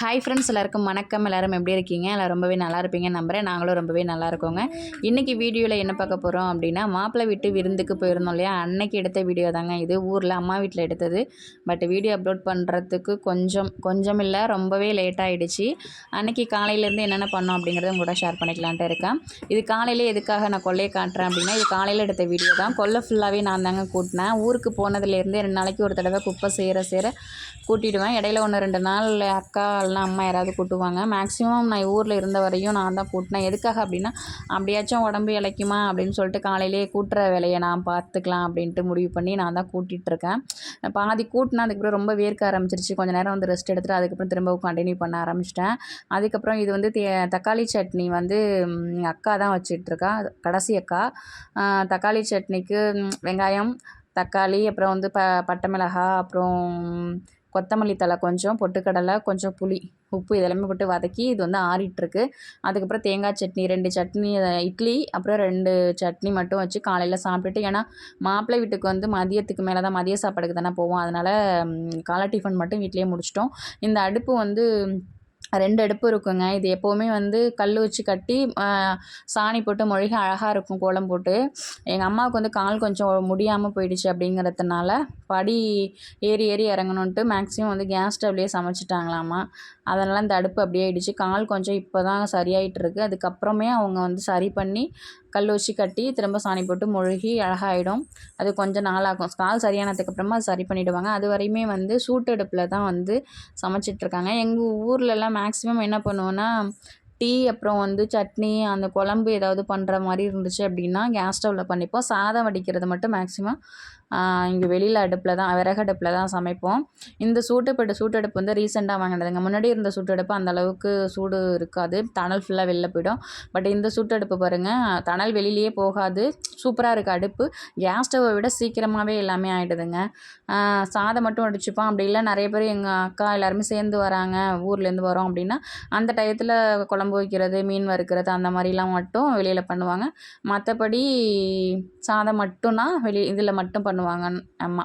Hi friends எல்லாருக்கும் வணக்கம். எல்லாரும் எப்படி இருக்கீங்க? எல்லாம் ரொம்பவே நல்லா இருப்பீங்க நம்புறேன். நாங்களும் ரொம்பவே நல்லா இருக்கோங்க. இன்றைக்கி வீடியோவில் என்ன பார்க்க போகிறோம் அப்படின்னா மாப்பிள்ளை வீட்டு விருந்துக்கு போயிருந்தோம் இல்லையா? அன்னைக்கு எடுத்த வீடியோ தாங்க இது. ஊரில் அம்மா வீட்டில் எடுத்தது. பட் வீடியோ அப்லோட் பண்ணுறதுக்கு கொஞ்சம் கொஞ்சம் இல்லை ரொம்பவே லேட் ஆகிடுச்சு அன்னைக்கு காலையிலேருந்து என்னென்ன பண்ணோம் அப்படிங்கிறத கூட ஷேர் பண்ணிக்கலான்ட்டு இருக்கேன். இது காலையில் எதுக்காக நான் கொள்ளையை காட்டுறேன் அப்படின்னா இது காலையில் எடுத்த வீடியோ தான். கொல்லை ஃபுல்லாகவே நான் தாங்க கூட்டினேன். ஊருக்கு போனதுலேருந்து ரெண்டு நாளைக்கு ஒரு தடவை குப்பை சேர சேர கூட்டிடுவேன். இடையில ஒன்று ரெண்டு நாள் அக்கா இல்லைனா அம்மா யாராவது கூட்டுவாங்க. மேக்ஸிமம் நான் ஊரில் இருந்த வரையும் நான் தான் கூட்டினேன். எதுக்காக அப்படின்னா அப்படியாச்சும் உடம்பு இளைக்குமா அப்படின்னு சொல்லிட்டு காலையிலேயே கூட்டுற வேலையை நான் பார்த்துக்கலாம் அப்படின்ட்டு முடிவு பண்ணி நான் தான் கூட்டிகிட்ருக்கேன் பாதி கூட்டினா அதுக்கப்புறம் ரொம்ப வேர்க்க ஆரம்பிச்சிருச்சு. கொஞ்சம் நேரம் வந்து ரெஸ்ட் எடுத்துட்டு அதுக்கப்புறம் திரும்பவும் கண்டினியூ பண்ண ஆரம்பிச்சிட்டேன். அதுக்கப்புறம் இது வந்து தே- தக்காளி சட்னி வந்து எங்கள் அக்கா தான் வச்சிட்ருக்கா கடைசி அக்கா. தக்காளி சட்னிக்கு வெங்காயம் தக்காளி அப்புறம் வந்து ப பட்டை மிளகாய் அப்புறம் கொத்தமல்லி தழை கொஞ்சம் பொட்டுக்கடலை கொஞ்சம் புளி உப்பு இதெல்லாமே போட்டு வதக்கி இது வந்து ஆறிட்டுருக்கு. அதுக்கப்புறம் தேங்காய் சட்னி ரெண்டு சட்னி இட்லி அப்புறம் ரெண்டு சட்னி மட்டும் வச்சு காலையில் சாப்பிட்டுட்டு ஏன்னா மாப்பிள்ளை வீட்டுக்கு வந்து மதியத்துக்கு மேலே தான் மதிய சாப்பாடுக்கு தானே போவோம். அதனால் காலை டிஃபன் மட்டும் வீட்லேயே முடிச்சிட்டோம். இந்த அடுப்பு வந்து ரெண்டு அடுப்பு இருக்குங்க. இது எப்போவுமே வந்து கல் வச்சு கட்டி சாணி போட்டு மொழிக அழகாக இருக்கும் கோலம் போட்டு. எங்கள் அம்மாவுக்கு வந்து கால் கொஞ்சம் முடியாமல் போயிடுச்சு அப்படிங்கிறதுனால படி ஏறி ஏறி இறங்கணுன்ட்டு மேக்ஸிமம் வந்து கேஸ் ஸ்டவ்லேயே சமைச்சிட்டாங்களாமா. அதனால் இந்த அடுப்பு அப்படியே ஆயிடுச்சு. கால் கொஞ்சம் இப்போ தான் சரியாயிட்டு இருக்கு. அதுக்கப்புறமே அவங்க வந்து சரி பண்ணி கல் வச்சு கட்டி திரும்ப சாணி போட்டு மொழுகி அழகாயிடும். அது கொஞ்சம் நாளாகும். கால் சரியானதுக்கப்புறமா அது சரி பண்ணிவிடுவாங்க அது வரையுமே வந்து சூட்டடுப்பில் தான் வந்து சமைச்சிட்ருக்காங்க. எங்கள் ஊர்லலாம் மேக்ஸிமம் என்ன பண்ணுவோன்னா டீ அப்புறம் வந்து சட்னி அந்த குழம்பு ஏதாவது பண்ணுற மாதிரி இருந்துச்சு அப்படின்னா கேஸ் ஸ்டவ்வில் பண்ணிப்போம். சாதம் வடிக்கிறது மட்டும் மேக்ஸிமம் இங்கே வெளியில் அடுப்பில் தான் விறகு அடுப்பில் தான் சமைப்போம். இந்த சூட்டுப்பட்டு சூட்டடுப்பு வந்து ரீசெண்டாக வாங்கினதுங்க. முன்னாடி இருந்த சூட்டடுப்பு அந்த அளவுக்கு சூடு இருக்காது. தணல் ஃபுல்லாக வெளில போயிடும். பட் இந்த சூட்டடுப்பு பாருங்கள் தணல் வெளியிலேயே போகாது. சூப்பராக இருக்குது அடுப்பு. கேஸ் ஸ்டவ்வை விட சீக்கிரமாகவே எல்லாமே ஆகிடுதுங்க சாதம் மட்டும் அடிச்சுப்போம். அப்படி இல்லை நிறைய பேர் எங்கள் அக்கா எல்லாருமே சேர்ந்து வராங்க. ஊர்லேருந்து வரோம் அப்படின்னா அந்த டயத்தில் குழம்பு வைக்கிறது மீன் வறுக்கிறது அந்த மாதிரிலாம் மட்டும் வெளியில் பண்ணுவாங்க. மற்றபடி சாதம் மட்டும்னா வெளி இதில் மட்டும் பண்ணுவாங்க. அம்மா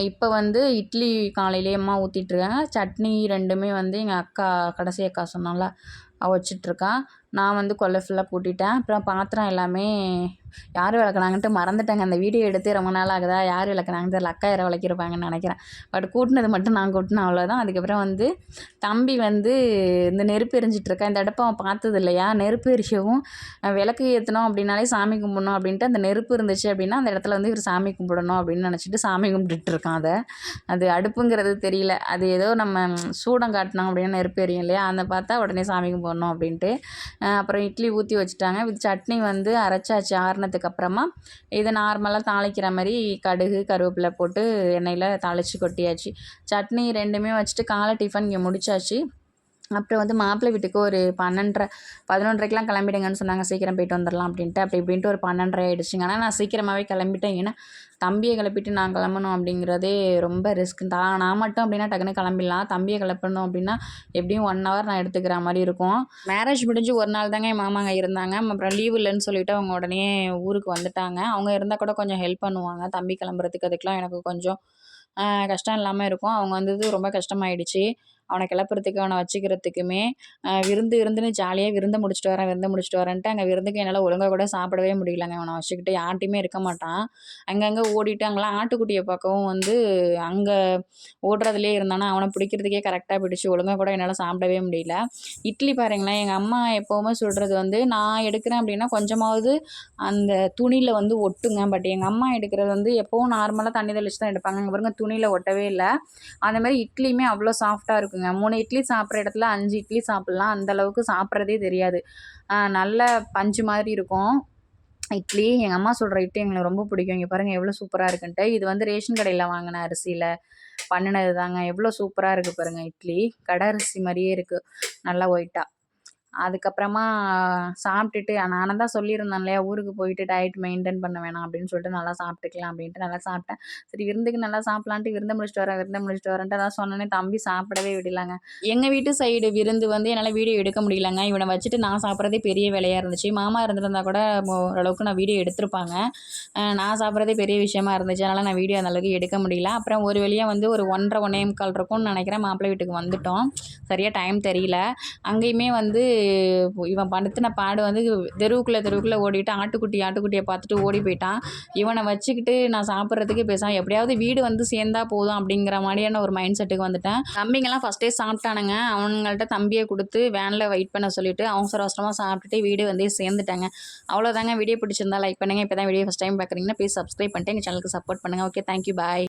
இப்போ வந்து இட்லி காலையிலே அம்மா ஊற்றிட்டுருக்காங்க சட்னி ரெண்டுமே வந்து எங்கள் அக்கா கடைசி அக்கா சொன்னால அவள் வச்சிட்ருக்கா நான் வந்து கொல்லை ஃபுல்லாக கூட்டிட்டேன் அப்புறம் பாத்திரம் எல்லாமே யார் விளக்குனாங்கன்ட்டு மறந்துட்டேங்க. அந்த வீடியோ எடுத்து ரொம்ப நாள் ஆகுதா? யார் விளக்குனாங்கன்னு தெரியல. அக்கா யாரை விளக்கிருப்பாங்கன்னு நினைக்கிறேன். பட் கூட்டினது மட்டும் நான் கூட்டினேன் அவ்வளோதான் அதுக்கப்புறம் வந்து தம்பி வந்து இந்த நெருப்பு எரிஞ்சிட்ருக்கா. இந்த அடுப்பை அவன் பார்த்தது இல்லையா? நெருப்பு எரிக்கவும் விளக்கு ஏற்றணும் அப்படின்னாலே சாமி கும்பிடணும் அப்படின்ட்டு அந்த நெருப்பு இருந்துச்சு அப்படின்னா அந்த இடத்துல வந்து இவர் சாமி கும்பிடணும் அப்படின்னு நினச்சிட்டு சாமி கும்பிட்டுட்டு அதை. அது அடுப்புங்கிறது தெரியல. அது ஏதோ நம்ம சூடம் காட்டினோம் அப்படின்னு நெருப்பு எரியும் இல்லையா? அந்த பார்த்தா உடனே சாமி கும்பிடணும் அப்படின்ட்டு. அப்புறம் இட்லி ஊற்றி வச்சுட்டாங்க. வித் சட்னி வந்து அரைச்சாச்சு. ஆறு ஆறுனதுக்கு அப்புறமா இதை நார்மலாக தாளிக்கிற மாதிரி கடுகு கருவேப்பிலை போட்டு எண்ணெயில் தாளித்து கொட்டியாச்சு. சட்னி ரெண்டுமே வச்சுட்டு காலை டிஃபன் இங்கே முடிச்சாச்சு. அப்புறம் வந்து மாப்பிள்ளை வீட்டுக்கு ஒரு பன்னெண்டரை பதினொன்றரைக்கெலாம் கிளம்பிடுங்கன்னு சொன்னாங்க. சீக்கிரம் போயிட்டு வந்துடலாம் அப்படின்ட்டு. அப்படி இப்படின்ட்டு ஒரு பன்னெண்டரை ஆகிடுச்சிங்க ஆனால் நான் சீக்கிரமாகவே கிளம்பிட்டேன். ஏன்னா தம்பியை கிளப்பிட்டு நான் கிளம்பணும் அப்படிங்கிறதே ரொம்ப ரிஸ்க் தான். நான் மட்டும் அப்படின்னா டக்குன்னு கிளம்பிடலாம். தம்பியை கிளப்பணும் அப்படின்னா எப்படியும் ஒன் ஹவர் நான் எடுத்துக்கிற மாதிரி இருக்கும். மேரேஜ் முடிஞ்சு ஒரு நாள் தாங்க என் மாமாங்க இருந்தாங்க. அப்புறம் லீவ் இல்லைன்னு சொல்லிட்டு அவங்க உடனே ஊருக்கு வந்துட்டாங்க. அவங்க இருந்தால் கூட கொஞ்சம் ஹெல்ப் பண்ணுவாங்க. தம்பி கிளம்புறதுக்கு அதுக்கெலாம் எனக்கு கொஞ்சம் கஷ்டம் இல்லாமல் இருக்கும். அவங்க வந்தது ரொம்ப கஷ்டமாயிடுச்சு. அவனை கிளப்புறதுக்கு அவனை வச்சுக்கிறதுக்குமே விருந்து விருந்துன்னு ஜாலியாக விருந்து முடிச்சுட்டு வரேன் விருந்து முடிச்சுட்டு வரேன்ட்டு அங்கே விருந்துக்கு என்னால் ஒழுங்காக கூட சாப்பிடவே முடியலங்க. அவனை வச்சுக்கிட்டு யார்ட்டையுமே இருக்க மாட்டான். அங்கங்கே ஓடிட்டு அங்கெல்லாம் ஆட்டுக்குட்டியை பார்க்கவும் வந்து அங்கே ஓடுறதுலேயே இருந்தானா அவனை பிடிக்கிறதுக்கே கரெக்டாக பிடிச்சி ஒழுங்காக கூட என்னால் சாப்பிடவே முடியல. இட்லி பாருங்களேன் எங்கள் அம்மா எப்போவுமே சொல்கிறது வந்து நான் எடுக்கிறேன் அப்படின்னா கொஞ்சமாவது அந்த துணியில் வந்து ஒட்டுங்க. பட் எங்கள் அம்மா எடுக்கிறது வந்து எப்போவும் நார்மலாக தண்ணி தெளிச்சு தான் எடுப்பாங்க. அங்கே பாருங்க துணியில் ஒட்டவே இல்லை. அந்த மாதிரி இட்லியுமே அவ்வளோ சாஃப்டாக இருக்குங்க. மூணு இட்லி சாப்பிட்ற இடத்துல அஞ்சு இட்லி சாப்பிட்லாம். அந்த அளவுக்கு சாப்பிட்றதே தெரியாது. நல்ல பஞ்சு மாதிரி இருக்கும். இட்லி எங்கள் அம்மா சொல்கிற இட்லி எங்களுக்கு ரொம்ப பிடிக்கும். இங்கே பாருங்கள் எவ்வளோ சூப்பராக இருக்குன்ட்டு. இது வந்து ரேஷன் கடையில் வாங்கின அரிசியில் பண்ணினது தாங்க எவ்வளோ சூப்பராக இருக்குது பாருங்கள் இட்லி. கடை அரிசி மாதிரியே இருக்குது நல்லா ஒயிட்டாக அதுக்கப்புறமா சாப்பிட்டுட்டு நானும் தான் சொல்லியிருந்தேன் இல்லையா ஊருக்கு போயிட்டு டயட் மெயின்டைன் பண்ண வேணாம் அப்படின்னு சொல்லிட்டு நல்லா சாப்பிட்டுக்கலாம் அப்படின்ட்டு நல்லா சாப்பிட்டேன். சரி விருந்துக்கு நல்லா சாப்பிட்லான்ட்டு விருந்தை முடிச்சுட்டு வரேன் விருந்தை முடிச்சுட்டு வரேன்ட்டு அதான் சொன்னோன்னே தம்பி சாப்பிடவே விடலாங்க. எங்கள் வீட்டு சைடு விருந்து வந்து என்னால் வீடியோ எடுக்க முடியலங்க. இவனை வச்சுட்டு நான் சாப்பிட்றதே பெரிய வேலையாக இருந்துச்சு. மாமா இருந்திருந்தா கூட ஓரளவுக்கு நான் வீடியோ எடுத்திருப்பாங்க. நான் சாப்பிட்றதே பெரிய விஷயமா இருந்துச்சு. அதனால் நான் வீடியோ அந்தளவுக்கு எடுக்க முடியல. அப்புறம் ஒரு வழியாக வந்து ஒரு ஒன்றரை ஒன்றே முக்கால் இருக்கும்னு நினைக்கிறேன் மாப்பிள்ளை வீட்டுக்கு வந்துட்டோம். சரியாக டைம் தெரியல. அங்கேயுமே வந்து இவன் படுத்தின பாடு வந்து தெருவுக்குள்ளே தெருவுக்குள்ளே ஓடிட்டு ஆட்டுக்குட்டி ஆட்டுக்குட்டியை பார்த்துட்டு ஓடி போயிட்டான். இவனை வச்சுக்கிட்டு நான் சாப்பிட்றதுக்கு பேசாமல் எப்படியாவது வீடு வந்து சேர்ந்தா போதும் அப்படிங்கிற மாதிரியான ஒரு மைண்ட் செட்டுக்கு வந்துட்டேன். தம்பிங்கெல்லாம் ஃபஸ்ட்டே சாப்பிட்டானுங்க. அவனுங்கள்ட்ட தம்பியை கொடுத்து வேனில் வெயிட் பண்ண சொல்லிட்டு அவசர அவசரமாக சாப்பிட்டுட்டு வீடு வந்து சேர்ந்துட்டாங்க. அவ்வளோதாங்க வீடியோ பிடிச்சிருந்தா லைக் பண்ணுங்கள் இப்போ தான் வீடியோ ஃபஸ்ட் டைம் பார்க்குறீங்கன்னா ப்ளீஸ் சப்ஸ்கிரைப் பண்ணிட்டு எங்கள் சேனலுக்கு சப்போர்ட் பண்ணுங்கள் ஓகே தேங்க்யூ பாய்